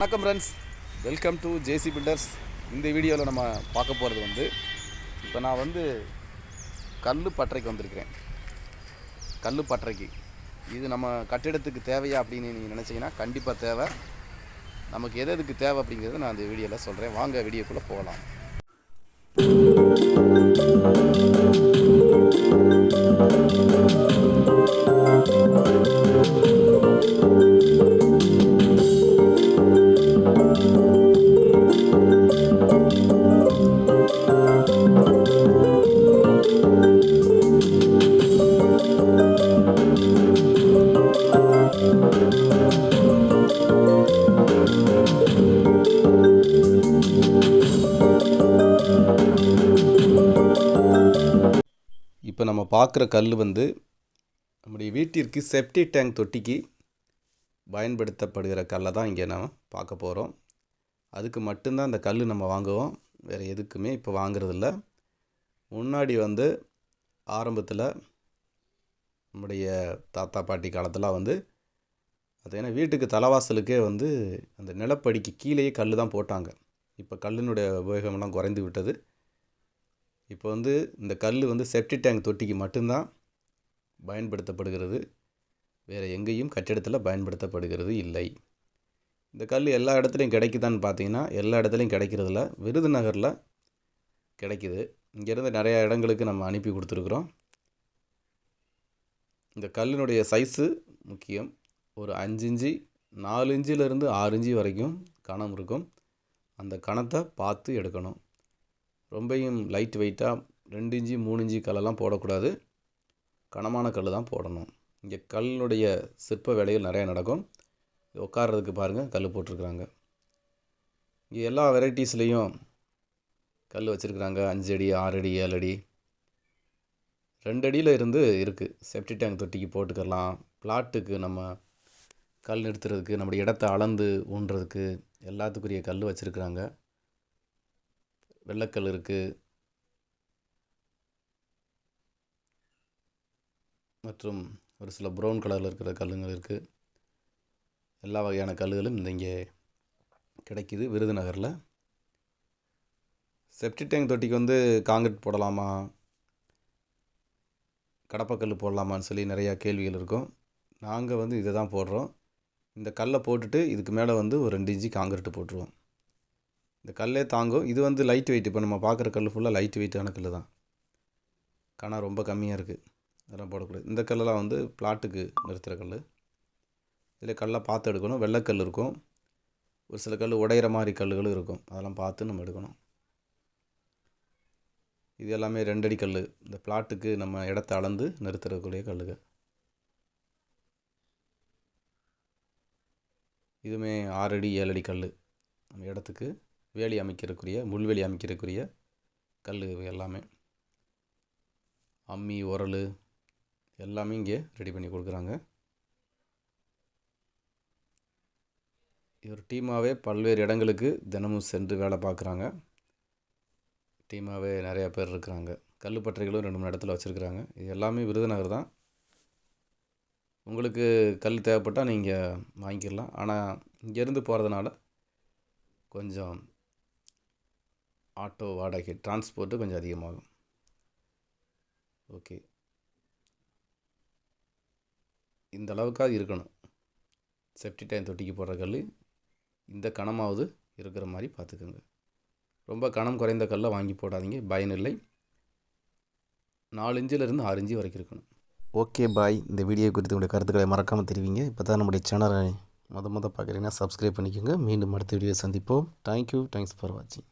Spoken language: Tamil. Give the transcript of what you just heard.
வணக்கம் friends welcome to JC builders இந்த வீடியோவில் நம்ம பார்க்க போகிறது வந்து இப்போ நான் வந்து கல் பட்டறைக்கு வந்திருக்கிறேன். கல் பட்டறைக்கு இது நம்ம கட்டிடத்துக்கு தேவையா அப்படின்னு நீங்கள் நினச்சிங்கன்னா கண்டிப்பாக தேவை. நமக்கு எது எதுக்கு தேவை அப்படிங்கிறத நான் இந்த வீடியோவில் சொல்கிறேன் வாங்க வீடியோக்குள்ளே போகலாம். இப்போ நம்ம பார்க்குற கல் வந்து நம்முடைய வீட்டிற்கு செப்டி டேங்க் தொட்டிக்கு பயன்படுத்தப்படுகிற கல்லை தான் இங்கே நாம் பார்க்க போகிறோம். அதுக்கு மட்டும்தான் அந்த கல் நம்ம வாங்குவோம். வேறு எதுக்குமே இப்போ வாங்குறதில்ல. முன்னாடி வந்து ஆரம்பத்தில் நம்முடைய தாத்தா பாட்டி காலத்தில் வந்து அது ஏன்னா வீட்டுக்கு தலைவாசலுக்கே வந்து அந்த நிலப்படிக்கு கீழேயே கல் தான் போட்டாங்க. இப்போ கல்லினுடைய உபயோகமெல்லாம் குறைந்து விட்டது. இப்போ வந்து இந்த கல் வந்து செப்டி டேங்க் தொட்டிக்கு மட்டும்தான் பயன்படுத்தப்படுகிறது. வேறு எங்கேயும் கட்டிடத்தில் பயன்படுத்தப்படுகிறது இல்லை. இந்த கல் எல்லா இடத்துலையும் கிடைக்குதான்னு பார்த்தீங்கன்னா எல்லா இடத்துலையும் கிடைக்கிறதில்ல விருதுநகரில் கிடைக்குது. இங்கேருந்து நிறையா இடங்களுக்கு நம்ம அனுப்பி கொடுத்துருக்குறோம். இந்த கல்லினுடைய சைஸு முக்கியம். ஒரு அஞ்சு இஞ்சி நாலு இஞ்சிலேருந்து ஆறு இஞ்சி வரைக்கும் கணம் இருக்கும். அந்த கணத்தை பார்த்து எடுக்கணும். ரொம்பையும் லைட் வெயிட்டாக ரெண்டு இஞ்சி மூணு இஞ்சி கல்லெல்லாம் போடக்கூடாது. கனமான கல் தான் போடணும். இங்கே கல்லுடைய சிற்ப வேலைகள் நிறையா நடக்கும். உட்கார்றதுக்கு பாருங்கள் கல் போட்டிருக்கிறாங்க. இங்கே எல்லா வெரைட்டிஸ்லேயும் கல் வச்சுருக்குறாங்க. அஞ்சு அடி ஆறு அடி ஏழு அடி. ரெண்டு அடியில் இருந்து இருக்குது செப்டி டேங்க் தொட்டிக்கு போட்டுக்கலாம். பிளாட்டுக்கு நம்ம கல் நிறுத்துறதுக்கு நம்முடைய இடத்த அளந்து ஊன்றதுக்கு எல்லாத்துக்குரிய கல் வச்சுருக்குறாங்க. வெள்ளைக்கல் இருக்குது மற்றும் ஒரு சில ப்ரௌன் கலரில் இருக்கிற கல்லுங்கள் இருக்குது எல்லா வகையான கல்லுகளும் இந்த இங்கே கிடைக்கிது விருதுநகரில். செப்டி டேங்க் தொட்டிக்கு வந்து காங்கிரீட் போடலாமா? கடப்பக்கல் போடலாமான்னு சொல்லி நிறையா கேள்விகள் இருக்கும். நாங்கள் வந்து இதை தான் போடுறோம். இந்த கல்லை போட்டுட்டு இதுக்கு மேலே வந்து ஒரு ரெண்டு இன்ச்சு காங்கிரீட்டு போட்டுருவோம். இந்த கல்லே தாங்கும். இது வந்து லைட் வெயிட் இப்போ நம்ம பார்க்குற கல் ஃபுல்லாக லைட் வெயிட்டான கல் தான். கணம் ரொம்ப கம்மியாக இருக்குது அதெல்லாம் போடக்கூடாது. இந்த கல்லெல்லாம் வந்து பிளாட்டுக்கு நிறுத்துகிற கல் இதில் கல்லை பார்த்து எடுக்கணும். வெள்ளைக்கல் இருக்கும். ஒரு சில கல் உடையிற மாதிரி கல்லுகளும் இருக்கும். அதெல்லாம் பார்த்து நம்ம எடுக்கணும். இது எல்லாமே ரெண்டடி கல் இந்த பிளாட்டுக்கு நம்ம இடத்த அளந்து நிறுத்துறக்கூடிய கல்லுகள். இதுவுமே ஆறடி ஏழடி கல் நம்ம இடத்துக்கு வேலி அமைக்கிறக்குரிய முள்வேலி அமைக்கிறக்குரிய கல் இவை எல்லாமே. அம்மி உரல் எல்லாமே இங்கே ரெடி பண்ணி கொடுக்குறாங்க. ஒரு டீமாகவே பல்வேறு இடங்களுக்கு தினமும் சென்று வேலை பார்க்குறாங்க. டீமாகவே நிறையா பேர் இருக்கிறாங்க. கல்லுப்பற்றைகளும் ரெண்டு மூணு இடத்துல வச்சுருக்குறாங்க. இது எல்லாமே விருதுநகர் தான். உங்களுக்கு கல் தேவைப்பட்டால் நீங்கள் வாங்கிக்கலாம். ஆனால் இங்கேருந்து போகிறதுனால கொஞ்சம் ஆட்டோ வாடகை டிரான்ஸ்போர்ட்டு கொஞ்சம் அதிகமாகும். ஓகே இந்த அளவுக்காக இருக்கணும். செப்டி டைம் தொட்டிக்கு போடுற கல் இந்த கணமாவது இருக்கிற மாதிரி பார்த்துக்கோங்க. ரொம்ப கணம் குறைந்த கல்லை வாங்கி போடாதீங்க. பயனில்லை நாலு இன்ச்சிலேருந்து ஆறு இன்ச்சு வரைக்கும் இருக்கணும். ஓகே பாய் இந்த வீடியோ குறித்து உங்களுடைய கருத்துக்களை மறக்காமல் தெரிவிங்க. இப்போ தான் நம்முடைய சேனலை மொதல் மொதல் பார்க்குறீங்கன்னா சப்ஸ்கிரைப் பண்ணிக்கோங்க. மீண்டும் அடுத்த வீடியோ சந்திப்போம். தேங்க்யூ தேங்க்ஸ் ஃபார் வாட்சிங்